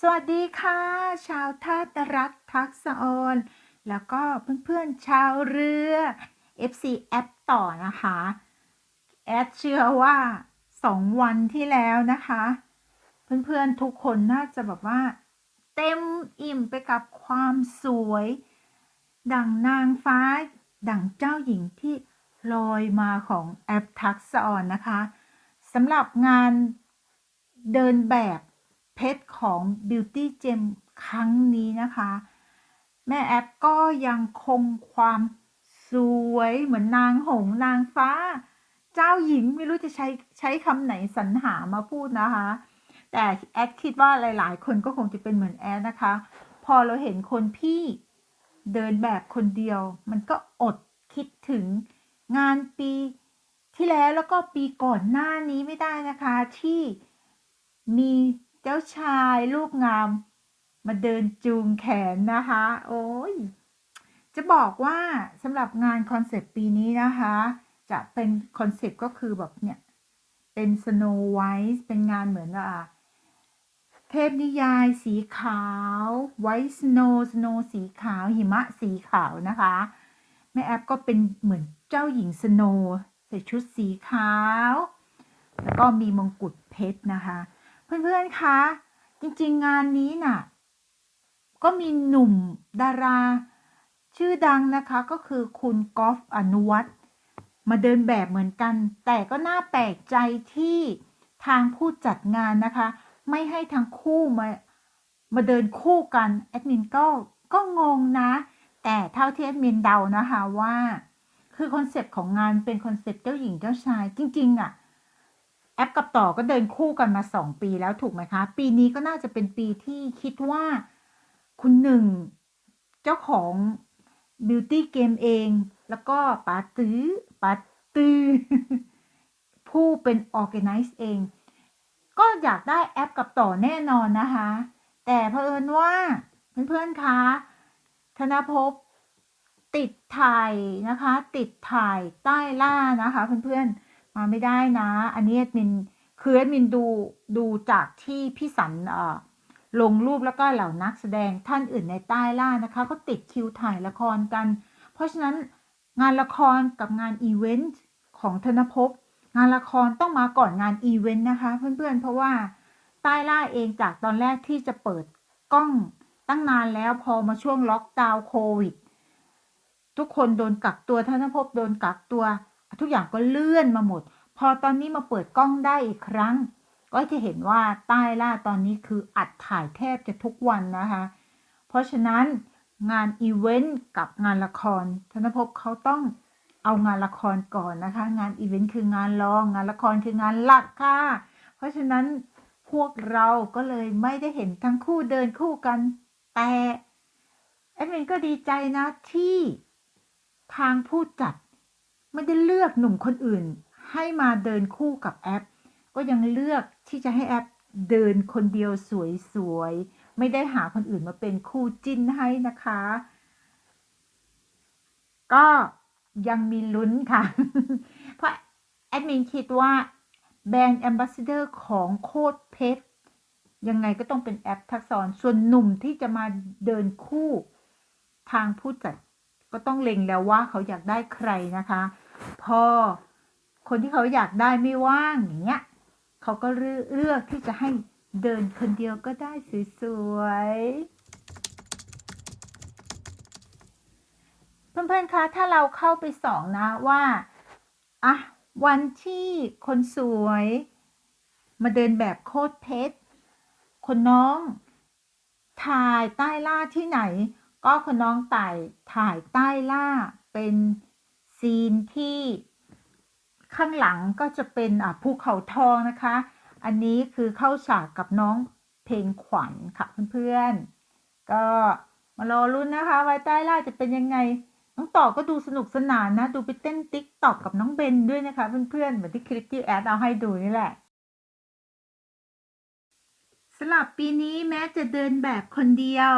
สวัสดีค่ะ ชาวท่าตรักทักษะออนแล้วก็เพื่อนๆชาวเรือ FC แอปต่อนะคะ แอดเชื่อว่า 2 วันที่แล้วนะคะ เพื่อนๆทุกคนน่าจะแบบว่า เต็มอิ่มไปกับความสวย ดังนางฟ้า ดังเจ้าหญิงที่ลอยมาของแอปทักษะออนนะคะสำหรับงานเดินแบบ เพชรของ Beauty Gem ครั้งนี้นะคะ แม่แอปก็ยังคงความสวยเหมือนนางหงส์นางฟ้า เจ้าหญิงไม่รู้จะใช้ใช้คำไหนสรรหามาพูดนะคะ แต่แอดคิดว่าหลาย ๆ คนก็คงจะเป็นเหมือนแอดนะคะ พอเราเห็นคนพี่เดินแบบคนเดียว มันก็อดคิดถึงงานปีที่แล้วแล้วก็ปีก่อนหน้านี้ไม่ได้นะคะที่มี เจ้าชายรูปงาม มาเดินจูงแขนนะคะ โอ้ยจะบอกว่าสำหรับงานคอนเซปต์ปีนี้นะคะ จะเป็นคอนเซปต์ก็คือแบบเนี่ย เป็นสโนไวท์เป็นงานเหมือนอะเทพนิยายสีขาว ไวท์สโนสโนสีขาว หิมะสีขาวนะคะ แม่แอปก็เป็นเหมือนเจ้าหญิงสโนใส่ชุดสีขาว แล้วก็มีมงกุฎเพชรนะคะ เพื่อนๆ คะ จริงๆ งานนี้น่ะ ก็มีหนุ่มดารา ชื่อดังนะคะก็คือคุณกอล์ฟอนุวัตรมาเดินแบบเหมือนกัน แต่ก็น่าแปลกใจที่ทางผู้จัดงานนะคะ ไม่ให้ทั้งคู่มามาเดินคู่กันแอดมินก็ก็งงนะ แต่เท่าที่แอดมินเดานะคะว่า คือคอนเซปต์ของงานเป็นคอนเซปต์เจ้าหญิงเจ้าชายจริง ๆอะ แอปกับต่อก็เดินคู่กันมาสองปีแล้วถูกไหมคะ ปีนี้ก็น่าจะเป็นปีที่คิดว่าคุณหนึ่ง เจ้าของ Beauty Game เอง แล้วก็ป๋าตื้อป๋าตื้อผู้เป็น Organize เอง ก็อยากได้แอปกับต่อแน่นอนนะคะ แต่เผอิญว่าเพื่อนๆคะธนภพติดถ่ายนะคะ ติดถ่ายใต้ล่านะคะเพื่อนๆ มาไม่ได้นะ อันนี้แอดมินคือแอดมินดูดูจากที่พี่สันเอ่อลงรูปแล้วก็เหล่านักแสดงท่านอื่นในใต้ล่านะคะ ก็ติดคิวถ่ายละครกัน เพราะฉะนั้นงานละครกับงานอีเวนต์ของธนภพงานละครต้องมาก่อนงานอีเวนต์นะคะ เพื่อนๆ เพราะว่าใต้ล่าเองจากตอนแรกที่จะเปิดกล้องตั้งนานแล้วพอมาช่วงล็อกดาวน์โควิด ทุกคนโดนกักตัวธนภพโดนกักตัว ทุกอย่างก็เลื่อนมาหมด พอตอนนี้มาเปิดกล้องได้อีกครั้ง ก็จะเห็นว่าใต้ล่าตอนนี้คืออัดถ่ายแทบจะทุกวันนะคะ เพราะฉะนั้นงานอีเวนต์กับงานละครธนภพเขาต้องเอางานละครก่อนนะคะ งานอีเวนต์คืองานรอง งานละครคืองานหลักค่ะ เพราะฉะนั้นพวกเราก็เลยไม่ได้เห็นทั้งคู่เดินคู่กัน แต่แอดมินก็ดีใจนะที่ทางผู้จัด ไม่ได้เลือกหนุ่มคนอื่น ให้มาเดินคู่กับแอป ก็ยังเลือกที่จะให้แอปเดินคนเดียวสวยๆ ไม่ได้หาคนอื่นมาเป็นคู่จิ้นให้นะคะ ก็ยังมีลุ้นค่ะ เพราะแอดมินคิดว่าแบรนด์แอมบาสเดอร์ของโคดเพชรยังไงก็ต้องเป็นแอปทักษรส่วนหนุ่มที่จะมาเดินคู่ทางผู้จัดก็ต้องเล็งแล้วว่าเขาอยากได้ใครนะคะ พอคนที่เขาอยากได้ไม่ว่างอย่างเงี้ยเขาก็เลือกเลือกที่จะให้เดินคนเดียวก็ได้สวยๆ เพื่อนๆ คะ ถ้าเราเข้าไปส่องนะว่า อะ วันที่คนสวย มาเดินแบบโคตรเพชร คนน้อง ถ่ายใต้ล่าที่ไหน ก็คนน้องไต่ถ่ายใต้ล่าเป็นีนที่ข้างหลังก็จะเป็นภูเขาทองนะคะ อันนี้คือเข้าฉากกับน้องเพลงขวัญค่ะเพื่อนๆ ก็มารอรุ้นนะคะไว้ใต้ล่าจะเป็นยังไง น้องต่อก็ดูสนุกสนานนะ ดูไปเต้นติ๊กตอกกับน้องเบนด้วยนะคะเพื่อนๆ เหมือนที่คลิปที่แอดเอาให้ดูนี่แหละสำหรับปีนี้แม้จะเดินแบบคนเดียว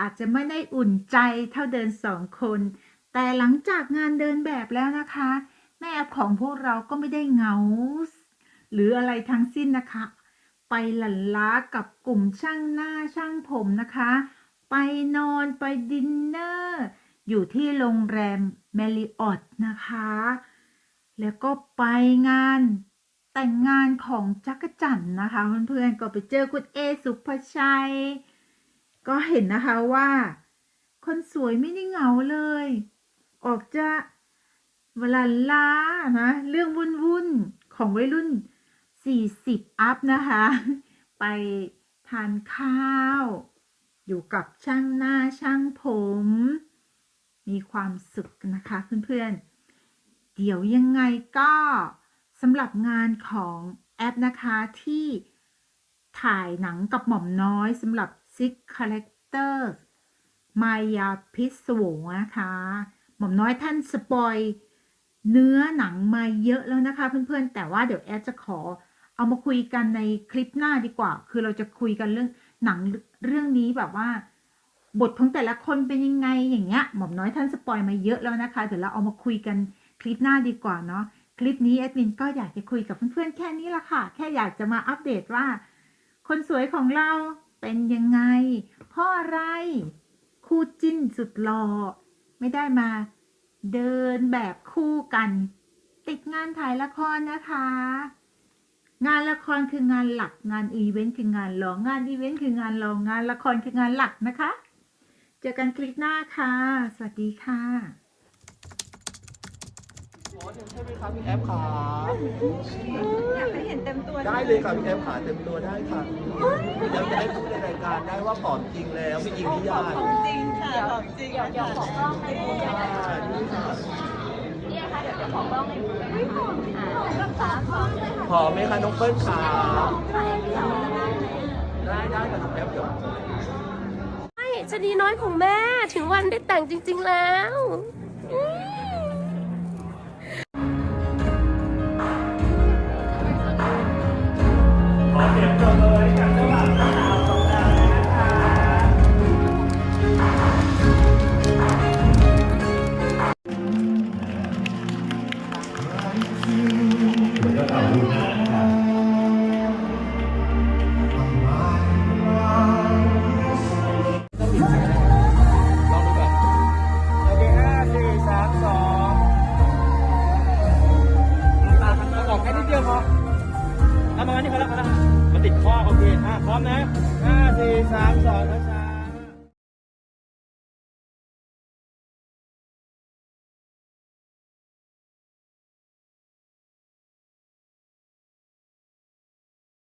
อาจจะไม่ได้อุ่นใจเท่าเดินสองคน แต่หลังจากงานเดินแบบแล้วนะคะ แม่แอปของพวกเราก็ไม่ได้เหงา หรืออะไรทั้งสิ้นนะคะ ไปหลั่นล้ากับกลุ่มช่างหน้าช่างผมนะคะ ไปนอนไปดินเนอร์อยู่ที่โรงแรมเมลิออตนะคะ แล้วก็ไปงานแต่งงานของจักรจันทร์นะคะเพื่อนๆก็ไปเจอคุณเอสุภชัย ก็เห็นนะคะว่า คนสวยไม่ได้เหงาเลย ออกจะเวลาล้านะเรื่องวุ่นวุ่นๆของวัยรุ่น 40 อัพนะคะ ไปทานข้าว อยู่กับช่างหน้าช่างผม มีความสุขนะคะเพื่อนๆ เดี๋ยวยังไงก็สำหรับงานของแอปนะคะที่ถ่ายหนังกับหม่อมน้อยสำหรับ Six Characters มายาพิศวงนะคะ หม่อมน้อยท่านสปอยเนื้อหนังมาเยอะแล้วนะคะ เพื่อนๆ แต่ว่าเดี๋ยวแอดจะขอเอามาคุยกันในคลิปหน้าดีกว่า คือเราจะคุยกันเรื่องหนังเรื่องนี้แบบว่า บทของแต่ละคนเป็นยังไงอย่างเงี้ยหม่อมน้อยท่านสปอยมาเยอะแล้วนะคะ เดี๋ยวเราเอามาคุยกันคลิปหน้าดีกว่าเนาะคลิปนี้แอดมินก็อยากจะคุยกับเพื่อนๆแค่นี้ละค่ะ แค่อยากจะมาอัปเดตว่า คนสวยของเราเป็นยังไงพราะอะไรคู่จิ้นสุดหล่อ ไม่ได้มา เดินแบบคู่กัน ติดงานถ่ายละครนะคะ งานละครคืองานหลักงานอีเวนต์คืองานรองงานอีเวนต์คืองานรองงานละครคืองานหลักนะคะ เจอกันคลิปหน้าค่ะ สวัสดีค่ะ อ๋อใช่ไหมครับพี่แอฟขาอยากให้เห็นเต็มตัวได้เลยค่ะพี่แอฟขาเต็มตัวได้ค่ะเดี๋ยวจะได้พูดในรายการได้ว่าผอมจริงแล้วไม่จริงนิยายของจริงค่ะของจริงเดี๋ยวเดี๋ยวขอกล้องในมือเนี่ยใช่นี่ค่ะเนี่ยค่ะเดี๋ยวจะขอกล้องในมือไม่ขออ่ารักษาท้องเลยค่ะผอมไหมคะน้องเปิ้ลขาถ่ายเดี่ยวได้ไหมได้ได้ค่ะน้องแอฟเดี๋ยวใช่ชะนีน้อยของแม่ถึงวันได้แต่งจริง ๆแล้ว พอแล้วพอแล้วมาติดข้อโอเคอะพร้อมนะห้าสี่สามสองช้า